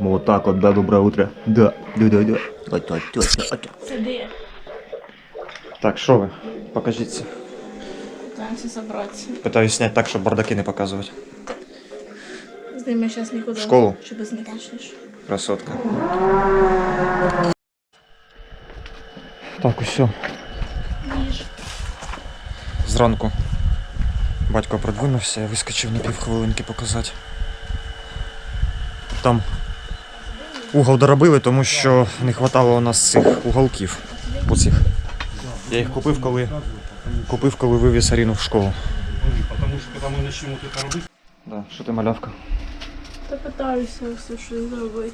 Вот так вот, да, доброе утро. Да, да, да, да. Вот, вот, вот, вот. Сиди. Так, що ви? Покажіться. Пытаемся собраться. Питаюсь зняти так, щоб бардаки не показувати. С ними сейчас никуда. В школу? Чтобы не начнешь. Красотка. Так, усе. Ніж. Зранку батько продвинувся, я вискочив на півхвилинки показати. Там угол доробили, тому що не вистачало у нас цих уголків. Оцих. Я їх купив, коли купив, коли вивіз Аріну в школу. Что когда мы начнем вот это робити, Да, що ти малявка? Та питаюся все, що зробити.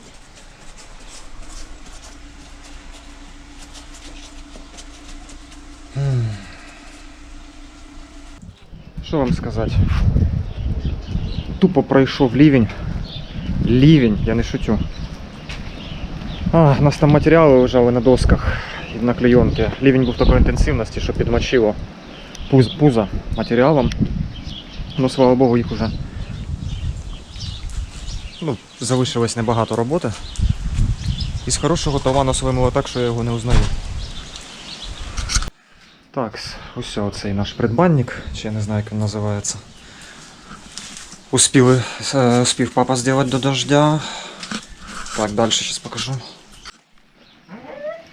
Що вам сказати? Тупо пройшов лівень. Лівень, я не шучу. А, у нас там матеріали лежали на досках і на клейонці. Лівень був такої інтенсивності, що підмочило пуз, пуза матеріалом. Ну, слава Богу, їх уже. Ну, залишилось небагато роботи. Із хорошого тавану свимило так, що я його не узнаю. Так, ось оцей наш придбанник, чи я не знаю, як він називається. Успіли, е, успів папа зробити до дождя. Так, далі зараз покажу.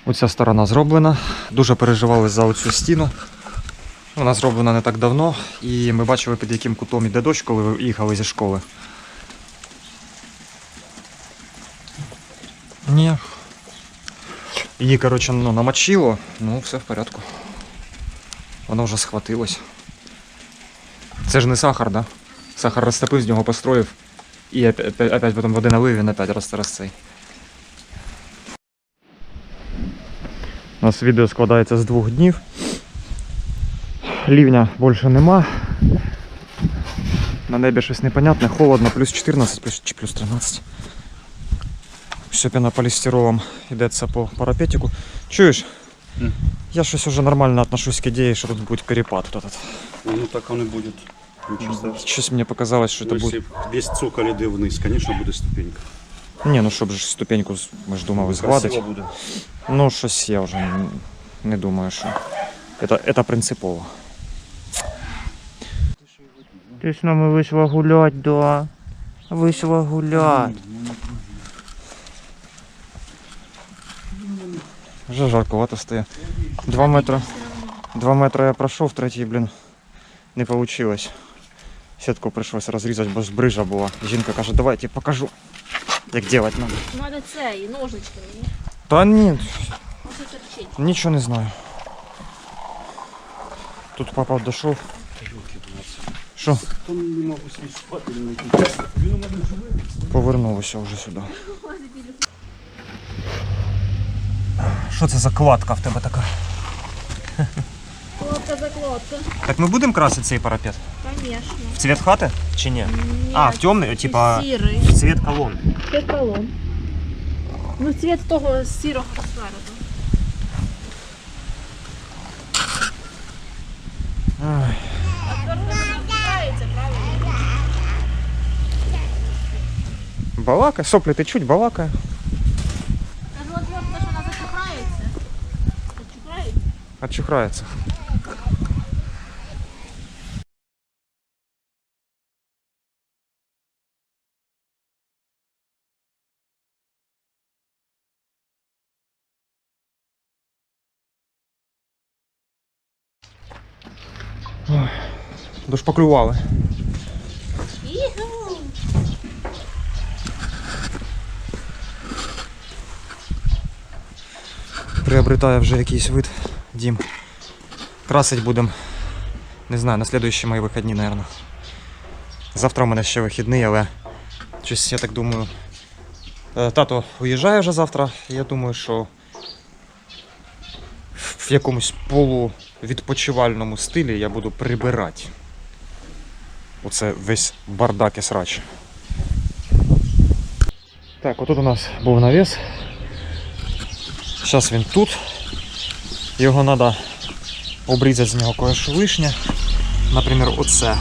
Оця сторона зроблена. Дуже переживали за оцю стіну. Вона зроблена не так давно, і ми бачили, під яким кутом іде дощ, коли ви їхали зі школи. Ні. Її, коротше, ну, намочило, ну все в порядку. Воно вже схватилось. Це ж не сахар, да? Сахар розтопив, з нього построїв. І опять, потім води налив, він опять росте цей. У нас відео складається з двох днів. Лівня більше нема. На небі щось непонятне, холодно, плюс 14 плюс, чи плюс 13. Все пенополістиролом йдеться по парапетику. Чуєш? М. Я щось уже нормально отношусь к ідеї, що тут буде перепад. Вот этот. ну так он и будет. Щось мені показалось, що це Ну, буде. Весь цоколь іде вниз, конечно, буде ступенька. Ні, ну щоб ж ступеньку ми ж думали згладити. буде. Ну, щось я вже не, не думаю, що. Это, это принципово. Ти з нами вийшла гулять, да. Вийшла гулять. Вже жарковато стає. Два метри. Два метри я пройшов, третій, блін, не вийшло. Сітку прийшлося розрізати, бо ж брижа була. Жінка каже, давай я тебе покажу, як робити надо. Надо це і ножнички мені. Та ні. Нічого не знаю. Тут папа дійшов. Що? Там не можу сидіти спати, не знайти. Він у мене живе. Повернулися вже сюди. Що це за кладка в тебе така? Кладка закладка. Так ми будемо красити цей парапет? Конечно. В цвет хати? Чи ні? А, в темний, типа Сірий. в цвет колон. Цвет колон. Ну, цвет того сірого спереду. Ай. Нравиться, правильно? Балакає, соплі течуть, балакає. Ой, Дошпаклювали. Приобретає вже якийсь вид дім. Красить будемо. Не знаю, на слідуючі мої вихідні, мабуть. Завтра у мене ще вихідний, але щось я так думаю. е, Тато уїжджає вже завтра. Я думаю, що в якомусь полувідпочивальному стилі я буду прибирати. Оце весь бардак і срач. Так, отут у нас був навіс. Зараз він тут. Його треба обрізати з нього кое-що лишнє. Наприклад, оце.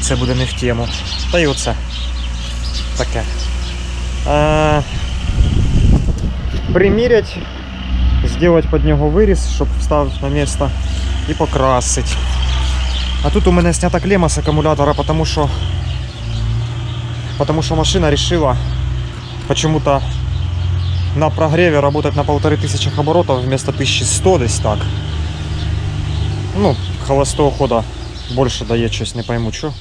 Це буде не в тему. Та й оце. Таке. Е, примірять, зробити під нього виріз, щоб вставити на місце і покрасити. А тут у мене снята клемма з акумулятора, потому що, потому що машина решила почему-то на прогреве работать на полторы тысячи оборотов вместо 1100 десь так. Ну, холостого хода більше дає щось, не пойму що.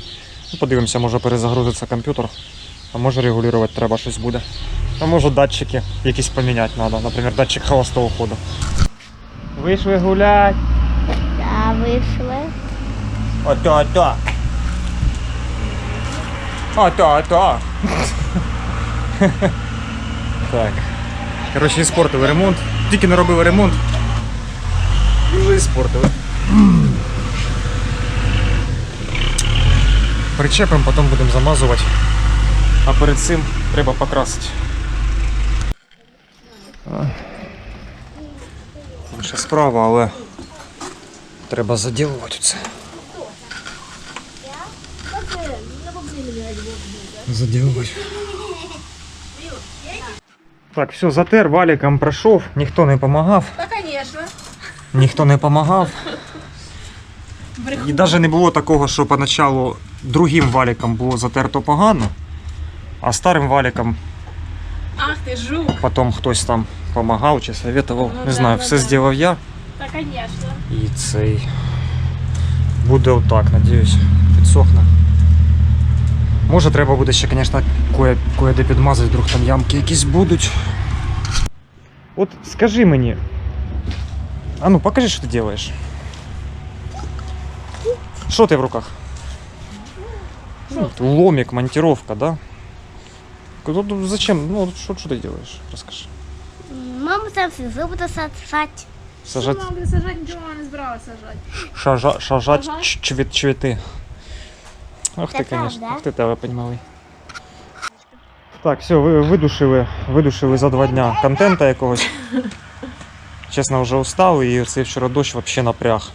Ну, подивимося, може перезагрузиться комп'ютер, а може регулювати треба щось буде. А може датчики якісь поміняти треба, наприклад, датчик холостого ходу. Вийшли гулять. Да, вийшли. Ото, ото. Ото, ото. так. Коротше, іспортили ремонт. Тільки не робили ремонт. І вже іспортили. Причепимо, потім будемо замазувати. А перед цим треба покрасити. Інша справа, але треба заділувати це. Заділувати. Так, все, затер, валіком пройшов, ніхто не допомагав. Та, звісно. Ніхто не допомагав. І навіть не було такого, що поначалу другим валіком було затерто погано, а старим валіком Ах ти жук. потім хтось там допомагав чи советував. Ну Не да, знаю, да, все да. зробив я. Та, звісно. І цей буде отак, надіюсь, підсохне. Може треба буде ще, звісно, кое, кое-де підмазати, вдруг там ямки якісь будуть. От скажи мені. А ну покажи, що ти робиш. Що ти в руках? Ну, Ломик, монтировка, да? Ну, ну, Зачем? Ну, что, что ты делаешь? Расскажи. Мама там буду сажать. Сажать, Мама буде сажати, нічого вона не збиралася сажати. шажа, шажать Ага. ч- чвіт, цветы. Ах Це конечно, правда. ах ти тебе підмалий. Так, все, ви видушили, видушили за два дня контента якогось. Чесно, вже устав і цей вчора дощ взагалі напряг.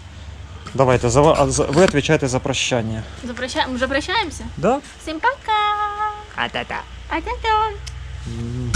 Давайте, за, а за- ви відповідаєте за прощання. Запрощаємо, вже прощаємося? Да? Всім пока! А-та-та. อาจารย์จอน อืม